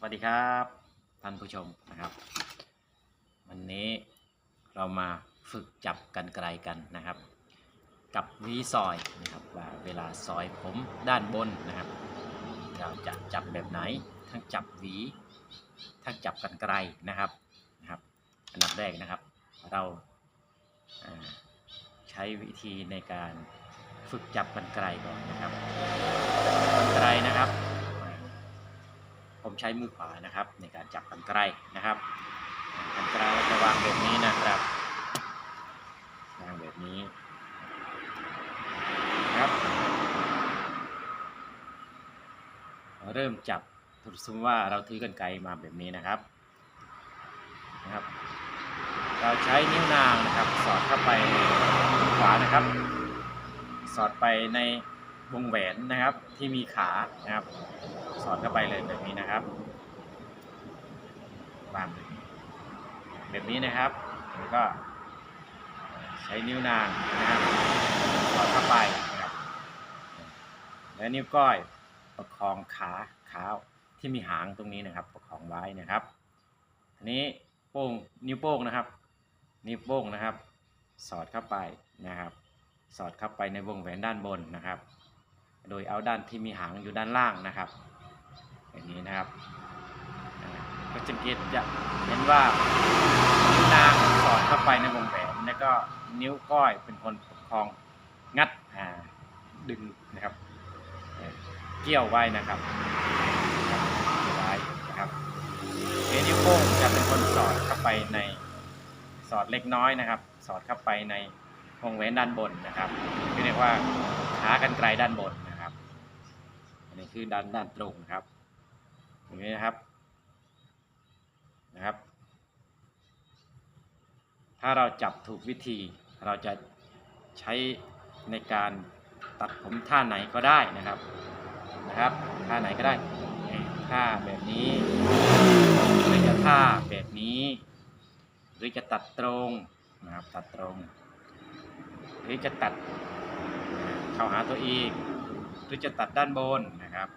สวัสดีครับท่านผู้ชมนะครับ วันนี้เรามาฝึกจับกันไกลกันนะครับ กับวีซอยนะครับว่าเวลาซอยผมด้านบนนะครับ เราจะจับแบบไหน ทั้งจับหวีทั้งจับกันไกลนะครับนะครับ อันดับแรกนะครับ เราอ่าใช้วิธีในการฝึกจับกันไกลก่อนนะครับกันไกลนะครับ ผมใช้มือขวานะครับ ในการจับกันไกลนะครับกันไกลจะวางแบบนี้นะครับวางแบบนี้นะครับ เริ่มจับสมมติว่าเราถือกันไกลมาแบบนี้นะครับนะครับ เราใช้นิ้วนางนะครับ สอดเข้าไปขวานะครับ สอดไปใน วงแหวนนะครับที่มีขานะครับ สอดเข้าไปเลยแบบนี้นะครับวางแบบนี้นะครับแล้วก็ใช้นิ้วนางนะครับสอดเข้าไปนะครับแล้วนิ้วก้อยประคองขาขาที่มีหางตรงนี้นะครับ ประคองไว้นะครับทีนี้โป้งนิ้วโป้งนะครับ นิ้วโป้งนะครับ สอดเข้าไปนะครับ สอดเข้าไปในวงแหวนด้านบนนะครับ โดยเอาด้านที่มีหางอยู่ด้านล่างนะครับอย่างนี้นะครับก็สังเกตจะเห็นว่านิ้วนางสอดเข้าไปในวงแหวนแล้วก็นิ้วก้อยเป็นคนประคองงัดดึงนะครับ เกี่ยวไว้นะครับเกี่ยวไว้นะครับนิ้วโป้งจะเป็นคนสอดเข้าไปในสอดเล็กน้อยนะครับ สอดเข้าไปในวงแหวนด้านบนนะครับที่เรียกว่าขากรรไกรด้านบน นะครับอันนี้คือด้านด้านตรงนะครับอย่างนี้นะครับนะครับ ถ้าเราจับถูกวิธีเราจะใช้ในการตัดผมท่าไหนก็ได้นะครับนะครับ ท่าไหนก็ได้ท่าแบบนี้หรือจะท่าแบบนี้ หรือจะตัดตรงนะครับตัดตรง หรือจะตัดเข้าหาตัวเอง หรือจะตัดด้านบนนะครับ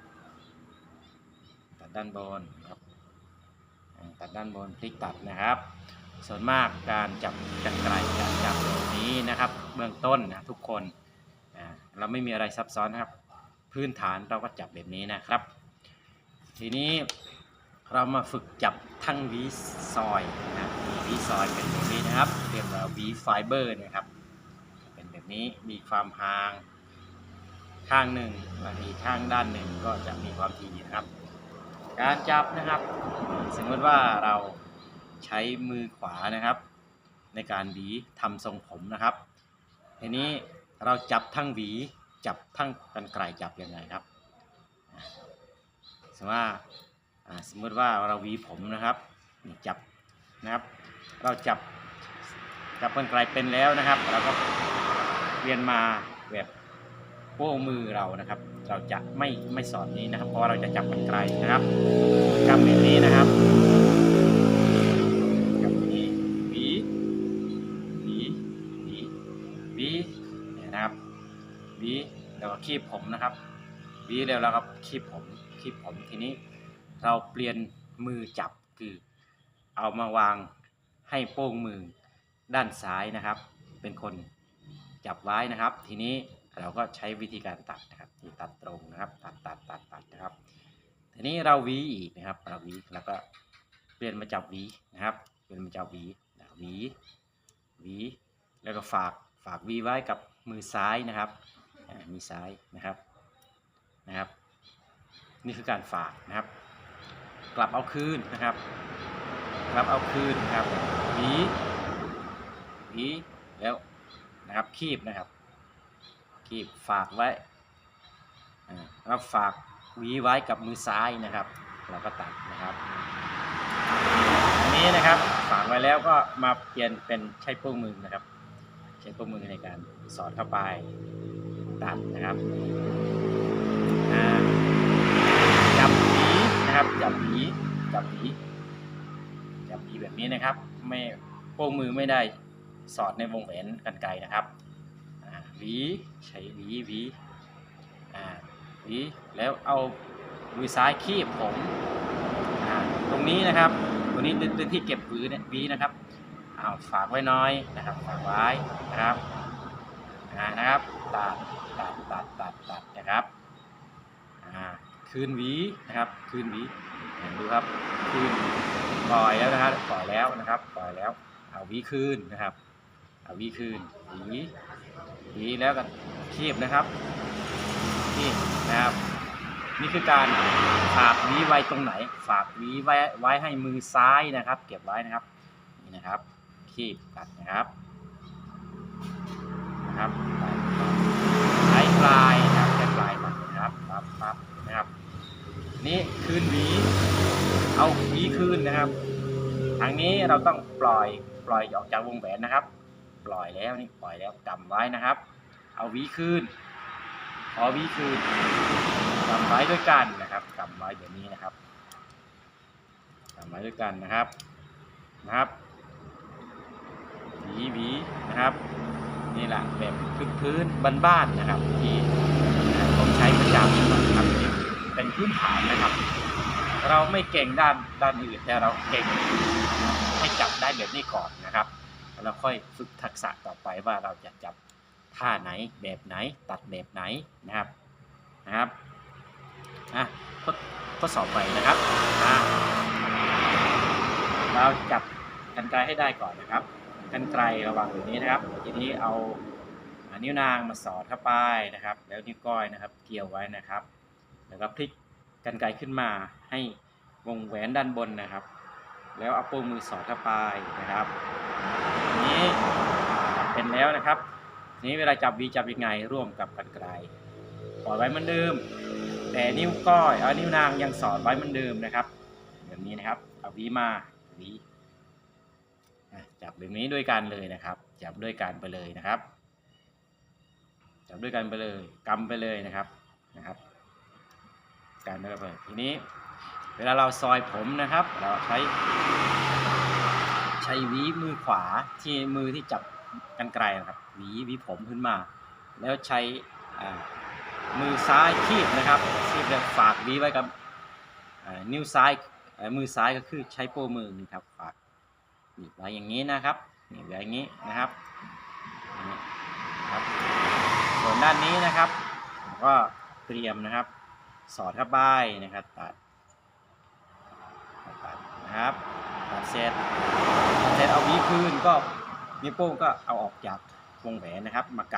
ตัดด้านบนครับตัดด้านบนพลิกตัดนะครับ ส่วนมากการจับกันไกลการจับแบบนี้นะครับ เบื้องต้นนะทุกคนเราไม่มีอะไรซับซ้อนนะครับ พื้นฐานเราก็จับแบบนี้นะครับ ทีนี้เรามาฝึกจับทั้งวีซอยนะวีซอยเป็นแบบนี้นะครับเรียกว่าวีไฟเบอร์นะครับ เป็นแบบนี้มีความห่าง ข้างหนึ่งและอีกข้างด้านหนึ่งก็จะมีความถี่นะครับ การจับนะครับ สมมติว่าเราใช้มือขวานะครับ ในการหวีทำทรงผมนะครับทีนี้เราจับทั้งหวีจับทั้งกันไกลจับยังไงครับ สมมติว่าสมมติว่าเราหวีผมนะครับจับนะครับ เราจับจับกันไกลเป็นแล้วนะครับ เราก็เรียนมาแบบ โป้งมือเรานะครับ เราจะไม่ไม่สอนนี้นะครับ เพราะเราจะจับกันไกลนะครับกำแบบนี้นะครับกำแบบนี้หวีวีวีวีเนี่ยนะครับวีแล้วก็คีบผมนะครับวีแล้วเราก็คีบผมคีบผมทีนี้เราเปลี่ยนมือจับคือเอามาวางให้โป้งมือด้านซ้ายนะครับ เป็นคนจับไว้นะครับ ทีนี้ เราก็ใช้วิธีการตัดนะครับตัดตรงนะครับ ตัดตัดตัดตัดนะครับ ทีนี้เราวีอีกนะครับ เราวีแล้วก็เปลี่ยนมาจับวีนะครับ เปลี่ยนมาจับวีวีวีแล้วก็ฝากฝากวีไว้กับมือซ้ายนะครับอ่ามีซ้ายนะครับนะครับ นี่คือการฝากนะครับ กลับเอาคืนนะครับ กลับเอาคืนนะครับวีวีแล้วนะครับคีบนะครับ คีบฝากไว้อ่าแล้วฝากหวีไว้กับมือซ้ายนะครับ เราก็ตัดนะครับอันนี้นะครับฝากไว้แล้วก็มาเปลี่ยนเป็นใช้โป้งมือนะครับ ใช้โป้งมือในการสอดเข้าไปตัดนะครับจับหวีนะครับจับหวีจับหวีจับหวีแบบนี้นะครับ ไม่โป้งมือไม่ได้สอดในวงแหวนกันไกลนะครับ หวีใช้หวีหวีอ่าหวีแล้วเอามือซ้ายคีบผมอ่ารงนี้นะครับตรงนี้เป็นที่เก็บหวีเนี่ยหวีนะครับเอาฝากไว้น้อยนะครับฝากไว้นะครับอ่านะครับตัดตัดตัดตัดตัดนะครับอ่าคืนหวีนะครับคืนหวีดูครับคืนปล่อยแล้วนะครับปล่อยแล้วนะครับปล่อยแล้วเอาวีคืนนะครับเอาวีคืนหวี หวีแล้วก็คีบนะครับคีบนะครับ นี่คือการฝากวีไว้ตรงไหน ฝากวีไว้ไว้ให้มือซ้ายนะครับ เก็บไว้นะครับนี่นะครับคีบตัดนะครับนะครับใช้ปลายนะครับใช้ปลายตัดนะครับปั๊บปั๊บนะครับ นี่คืนหวีเอาหวีคืนนะครับทางนี้เราต้องปล่อยปล่อยออกจากวงแหวนนะครับ ปล่อยแล้วนี่ปล่อยแล้วกำไว้นะครับ เอาวีคืนขอวีคืนกำไว้ด้วยกันนะครับกำไว้แบบนี้นะครับกำไว้ด้วยกันนะครับนะครับวีวีนะครับนี่แหละแบบพื้นพื้นๆบ้านๆนะครับที่ผมใช้ประจำนะครับเป็นพื้นฐานนะครับ เราไม่เก่งด้านด้านอื่นแต่เราเก่งให้จับได้แบบนี้ก่อนนะครับ แล้วค่อยฝึกทักษะต่อไปว่าเราจะจับท่าไหนแบบไหนตัดแบบไหนนะครับนะครับอะทดทดสอบไปนะครับอะเราจับกันไกลให้ได้ก่อนนะครับกันไกลระวังแบบนี้นะครับทีนี้เอานิ้วนางมาสอดเข้าไปนะครับ แล้วนิ้วก้อยนะครับ เกี่ยวไว้นะครับ แล้วก็พลิกกันไกลขึ้นมาให้วงแหวนด้านบนนะครับ แล้วเอาโป้งมือสอดเข้าไปนะครับ นี้เป็นแล้วนะครับทีนี้เวลาจับวีจับยังไงร่วมกับกันไกลปล่อยไว้เหมือนเดิม แต่นิ้วก้อยเอานิ้วนางยังสอดไว้เหมือนเดิมนะครับแบบนี้นะครับเอาวีมาวีจับแบบนี้ด้วยกันเลยนะครับ จับด้วยกันไปเลยนะครับ จับด้วยกันไปเลยกำไปเลยนะครับนะครับการเดินไปทีนี้ เวลาเราซอยผมนะครับ เราใช้ ช้วีมือขวาที่มือที่จับกันไกลนะครับหวีวีผมขึ้นมา แล้วใช้มือซ้ายคีบนะครับคีบแล้วฝากวีไว้กับนิ้วซ้ายมือซ้ายก็คือใช้โป้มือนี่ครับฝากหนีบไว้อย่างนี้นะครับหนีบไว้อย่างนี้นะครับครับ ส่วนด้านนี้นะครับ ก็เตรียมนะครับ สอดเข้าไปนะครับตัดตัดนะครับตัดเสร็จ ร็จเอาหวีคืนก็นิ้วโป้งก็เอาออกจากวงแหวนนะครับ มาก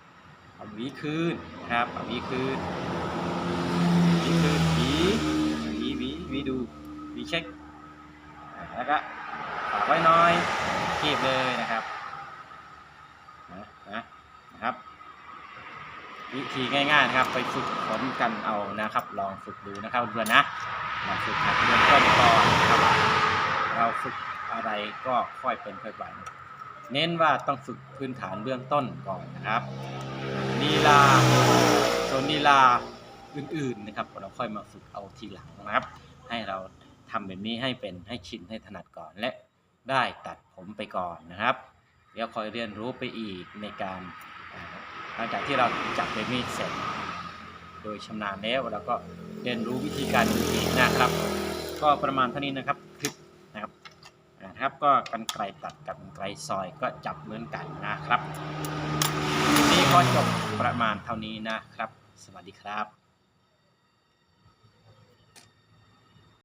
ำเอาหวีคืนนะครับเอาหวีคืนหวีคืนหวีหวีหวีหวีดูหวีเช็คแล้วก็ฝากไว้น้อยคีบเลยนะครับนะนะนะครับ วิธีง่ายๆนะครับ ไปฝึกฝนกันเอานะครับ ลองฝึกดูนะครับเพื่อนนะลองฝึกหัดเบื้องต้นก่อนนะครับเราฝึก อะไรก็ค่อยเป็นค่อยไปเน้นว่าต้องฝึกพื้นฐานเบื้องต้นก่อนนะครับลีลาส่วนลีลาอื่นๆนะครับเราค่อยมาฝึกเอาทีหลังนะครับ ให้เราทำแบบนี้ให้เป็นให้ชินให้ถนัดก่อนและได้ตัดผมไปก่อนนะครับเดี๋ยวคอยเรียนรู้ไปอีกในการหลังจากที่เราจับใบมีดเสร็จ โดยชำนาญแล้วเราก็เรียนรู้วิธีการอื่นๆนะครับ ก็ประมาณเท่านี้นะครับ นะครับ ก็กันไกลตัดกับกันไกลซอยก็จับเหมือนกันนะครับ นี่ก็จบประมาณเท่านี้นะครับ สวัสดีครับ